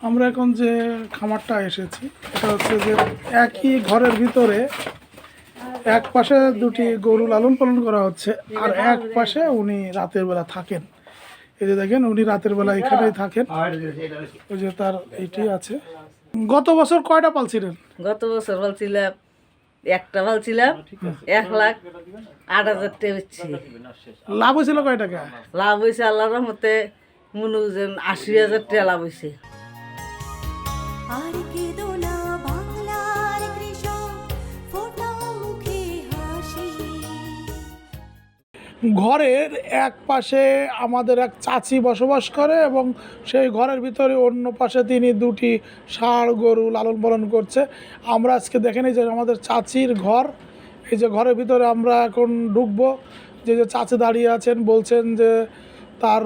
আমরা এখন যে খামারটা এসেছি এটা হচ্ছে যে একই ঘরের ভিতরে এক পাশে দুটি গরু লালন পালন করা হচ্ছে আর এক পাশে উনি রাতের বেলা থাকেন। এই যে দেখেন উনি রাতের বেলা এখানেই থাকেন। ওই যে তার এইটি আছে। গত বছর কয়টা পালছিলেন? গত বছর বলছিলাম একটা বলছিলাম এক লাখ আট হাজার টাকা লাভ হয়েছিল কয় টাকা? লাভ হয়েছে আল্লাহর মতে মনে যেন আশি হাজার টাকা লাভ হয়েছে। ঘরের এক পাশে আমাদের এক চাচি বসবাস করে এবং সেই ঘরের ভিতরে অন্য পাশে তিনি দুটি ষাঁড় গরু লালন পালন করছে। আমরা আজকে দেখে নিই যে আমাদের চাচির ঘর, এই যে ঘরের ভিতরে আমরা এখন ঢুকবো। যে যে চাচি দাঁড়িয়ে আছেন বলছেন যে তার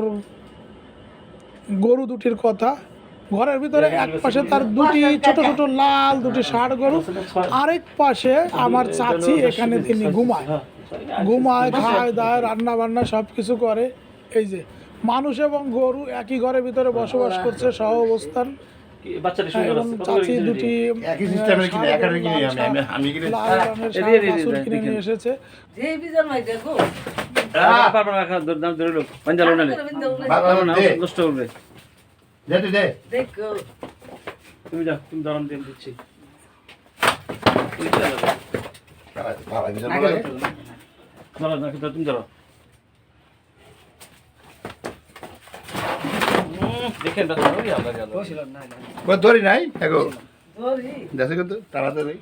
গরু দুটির কথা। ঘরের ভিতরে এক পাশে তার দুটি ছোট ছোট লাল দুটি ষাঁড় গরু আরেক পাশে আমার চাচি এখানে তিনি ঘুমায় ঘুমায় খায় দায় রান্না বান্না সব কিছু করে এই যে মানুষ এবং গরু একই ঘরের ভিতরে বসবাস করছে সহ অবস্থান বাচ্চাটা হ্যাঁ, সুন্দর এবং আছে কত করে চাচি দুটি কিনে। নিয়ে এসেছে? পারব না ধরে লোক নষ্ট করবে দে দে দে। দেখো। তুমি যাও তুমি দাঁড়ান দিয়ে দিচ্ছি। তুমি দেখেন ধরি নাই? দেখো। তাড়াতাড়ি।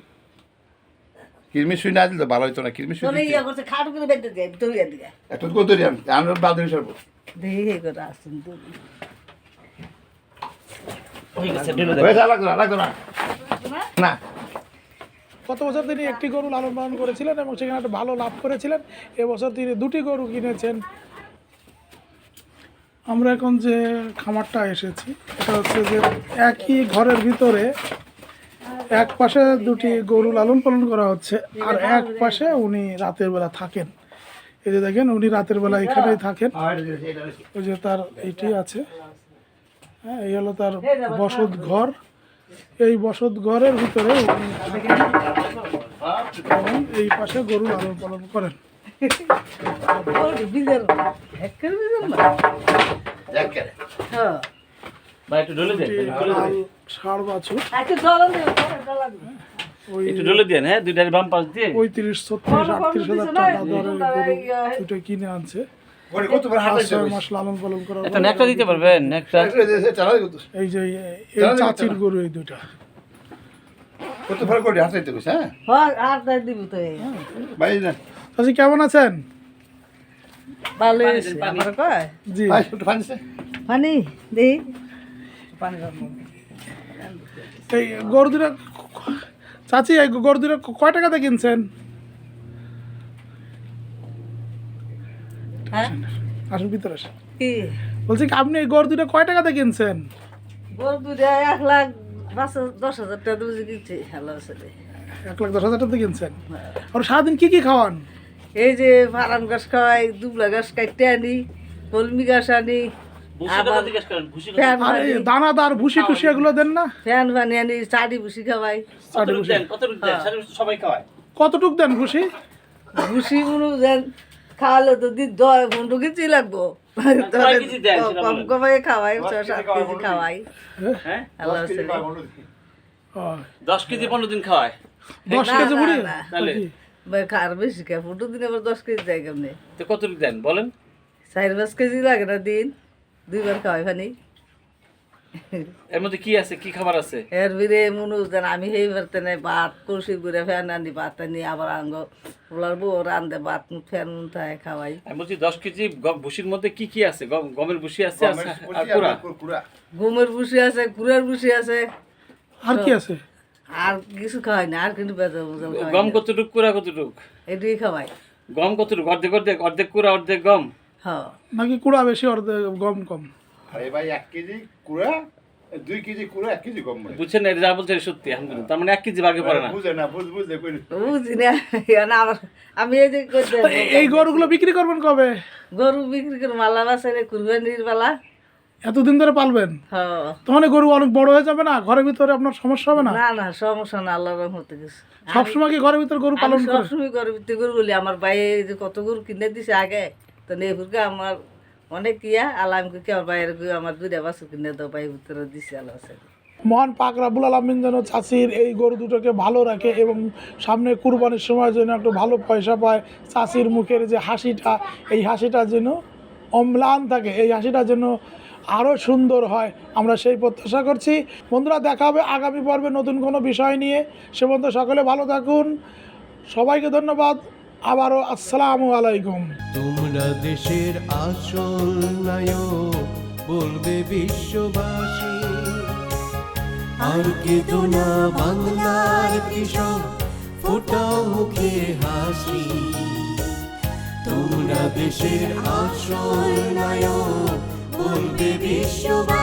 শুই না দিল ভালো হইতো না কিরমিশ শুই ইয়া করছে খাট করে বেঁধে দেয় তোর এত ধরি আমি আমরা বাদুরি সরব। দেখি হে আসছেন তোর হয়ে গেছে, ঢেলে দাও। হয়ে যা লাগতো না লাগতো না। না। গত বছর তিনি একটি গরু লালন পালন করেছিলেন এবং সেখানে একটা ভালো লাভ করেছিলেন? এবছর তিনি দুটি গরু কিনেছেন। আমরা এখন যে খামারটা এসেছি এটা হচ্ছে যে একই ঘরের ভিতরে এক পাশে দুটি গরু লালন পালন করা হচ্ছে আর এক পাশে উনি রাতের বেলা থাকেন। এই যে দেখেন উনি রাতের বেলা এখানেই থাকেন। ওই যে তার এইটি আছে। হ্যাঁ এই হলো তার বসত ঘর। এই বসত ঘরের ভিতরে এই পাশে গরু লালন পালন করেন। হ্যাঁ হ্যাঁ, পঁয়ত্রিশ ছত্রিশ আটত্রিশ হাজার টাকা দরে গরু দুটো কিনে আনছে। মাস লালন পালন একটা নেকটা দিতে পারবেন, নেকটা? এই যে এই চাচির গরু এই দুইটা। কত ফল করে হাত হইতে কইছ হ্যাঁ? হ্যাঁ আর দাই দিব তো এই। ভাই না। চাচি কেমন আছেন? গরু দুটা চাচি গরু দুটা কয় টাকাতে কিনছেন? হ্যাঁ? আসুন ভিতরে আসেন। কি? বলছি কি আপনি এই গরু দুটা কয় টাকাতে কিনছেন? গরু দুটা এক লাখ পাঁচ দশ হাজার টাকা দিয়ে কিনছি। ভালো আছে এক লাখ দশ হাজার টাকাতে কিনছেন? আর সারাদিন কি কি খাওয়ান? এই যে ফারাম গাছ খাওয়াই দুবলা গাছ কাটতে আনি কলমি গাছ আনি। ফ্যান দানাদার ভুসি টুসি এগুলো দেন না? ফ্যান বানি আনি চাটি বুসি খাওয়াই। কতটুকু দেন, কতটুকু দেন? দেন ভুসি? ভুসি গুলো যেন খাওয়ালে তো দিন দয় পনেরো কেজি লাগবো। কেজি কম কমাই খাওয়াই ছ সাত কেজি খাওয়াই হ্যাঁ? ও, দশ কেজি পনেরো দিন। খাওয়ায় দশ কেজি না, মুড়ি? আর বেশি খায়? ফুটো দিন আবার দশ কেজি দেয় কেমনি? তো কতটুকু দেন? বলেন। চার পাঁচ কেজি লাগে না দিন। দুইবার খাওয়াই ফানি এর মধ্যে কি আছে? কি খাবার আছে? এর বিরে মনু আমি সেই নাই ভাত কলসি করে ফ্যান আনি ভাত আনি আবার আঙ্গ পোলার বউ রান্ধে ভাত ফ্যান খাওয়াই। আমি বলছি দশ কেজি ভুসির মধ্যে কি কি আছে? গম- গমের ভুসি আছে আছে আর কুড়া? ঘুমের বুসি আছে কুড়ার বুসি আছে। আর কি আছে? আর কিছু খাওয়াই না আর কিন্তু গম। কতটুক কুড়া কতটুক? এটাই খাওয়াই। গম কতটুক? অর্ধেক অর্ধেক অর্ধেক কুড়া অর্ধেক গম? হ্যাঁ। নাকি কুড়া বেশি অর্ধেক গম কম? আরে এক কেজি কুড়া দুই কেজি কুড়া এক কেজি কম মনে বুঝছেন না এটা যা বলছে সত্যি আলহামদুলিল্লাহ। তার মানে এক কেজি পড়ে না। বুঝে না বুঝ বুঝে কই বুঝি না আমি এই যে করতে এই গরুগুলো বিক্রি করবেন কবে? গরু বিক্রি করে মালা বাসাইলে কুরবানির বেলা এতদিন ধরে পালবেন? হ্যাঁ তখন গরু অনেক বড় হয়ে যাবে না? ঘরের ভিতরে আপনার সমস্যা হবে না? না না সমস্যা না আল্লাহর রহমতে কিছু সবসময় কি ঘরের ভিতরে গরু পালন করে? সবসময় করে বিক্রি করে বলি আমার ভাই যে কত গরু কিনে দিছে আগে তো নেপুরকে আমার অনেক ইয়া, আল্লাহ আমি কি আমার বাইরে গিয়ে আমার দুইটা বাছুর কিনে দাও, ভাই ভিতরে দিছে আল্লাহ মহান পাক রাবুল আলমিন যেন চাষির এই গরু দুটোকে ভালো রাখে এবং সামনে কুরবানির সময় যেন একটু ভালো পয়সা পায়, চাষির মুখের যে হাসিটা, এই হাসিটা যেন অম্লান থাকে, এই হাসিটা যেন আরও সুন্দর হয়। আমরা সেই প্রত্যাশা করছি। বন্ধুরা, দেখা হবে আগামী পর্বে নতুন কোনো বিষয় নিয়ে। সে পর্যন্ত সকলে ভালো থাকুন। সবাইকে ধন্যবাদ। আবারও আসসালামু আলাইকুম। তোমরা দেশের আসল নায়ক, বলবে বিশ্ববাসী। আর কেঁদো না বাংলার কৃষক, ফোটাও মুখে হাসি। তোমরা দেশের আসল নায়ক, বলবে বিশ্ববাসী।